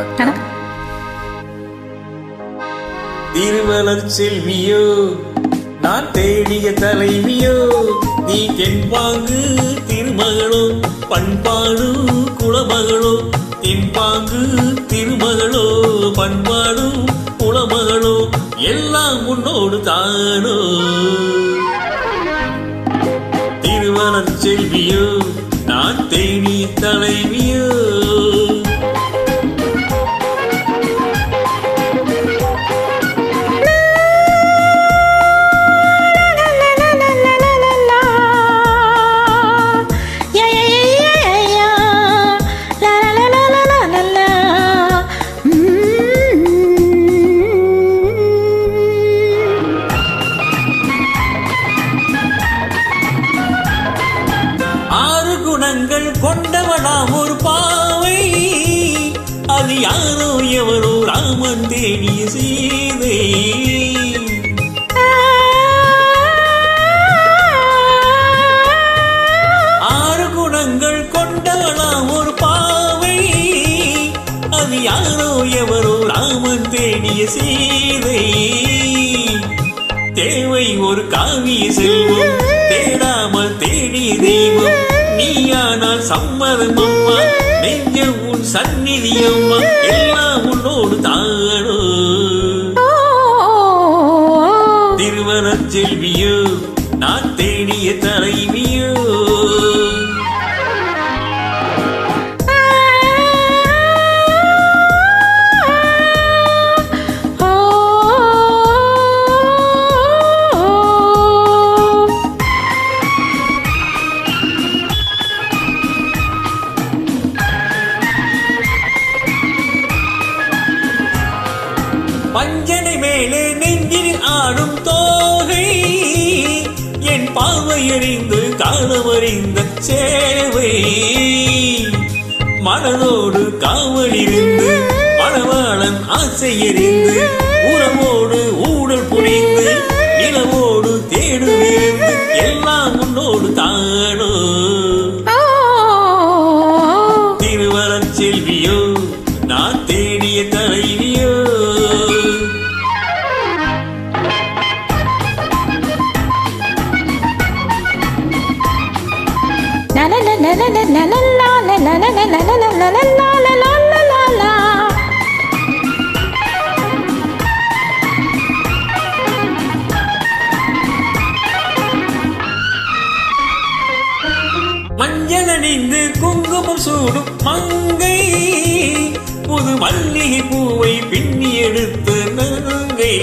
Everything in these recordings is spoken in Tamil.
வணக்கம் திருவளர் செல்வியோ நான் தேடிய தலைவியோ நீ தென்பாங்கு திருமகளோ பண்பாடு குலமகளோ தென்பாங்கு திருமகளோ பண்பாடு குலமகளோ எல்லாம் உன்னோடு தானோ. திருவளர் செல்வியோ கொண்டவனாம் ஒரு பாவை. அது யாரோ எவரோ ராமன் தேடிய சீதை ஆறு குணங்கள் கொண்டவனாம் ஒரு பாவை. அது யாரோ எவரோ ராமன் தேடிய சீதை தேவை ஒரு காவிய செல்வம் தேடாமல் தேடி தெய்வம். நீயானால் சம்மதம் அம்மா நெஞ்சம் உன் சந்நிதி அம்மா எல்லாம் உன்னோடு தானோ திருவனச் செல்வியோ. பஞ்சனை மேலே நெஞ்சில் ஆடும் தோகை. என் பார்வையறிந்து காலமறிந்த சேவை. மனதோடு காவலிருந்து மணவாளன் ஆசையறிந்து உறவோடு ஊடல் புரிந்து நிலவோடு தேடுவிருந்து எல்லாம் உன்னோடு தானோ. திருவரச் செல்வியோ மஞ்சள் அணிந்து குங்குமம் சூடும் மங்கை. புது மல்லிகை பூவை பின்னி எடுத்து நங்கை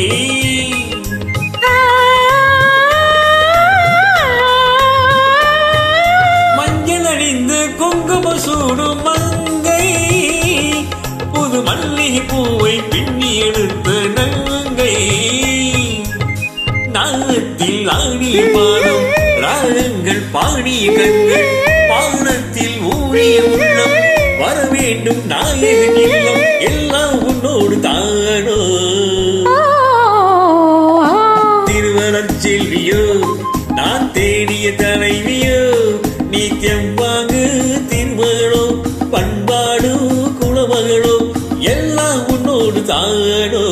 பின்னி எடுத்து நங்கை நாகத்தில் ஆடி பாடம் ராகங்கள் பாடிய கண்கள் பாடத்தில் ஊழிய உள்ளம். வர வேண்டும் நாயகன் இல்லம் எல்லாம் உன்னோடு தானோ. திருவரச் செல்வியோ நான் தேடிய தலைவியோ நீ தெம்பாங்கு திருமகளோ பண்பு உன்னோடு தானோ?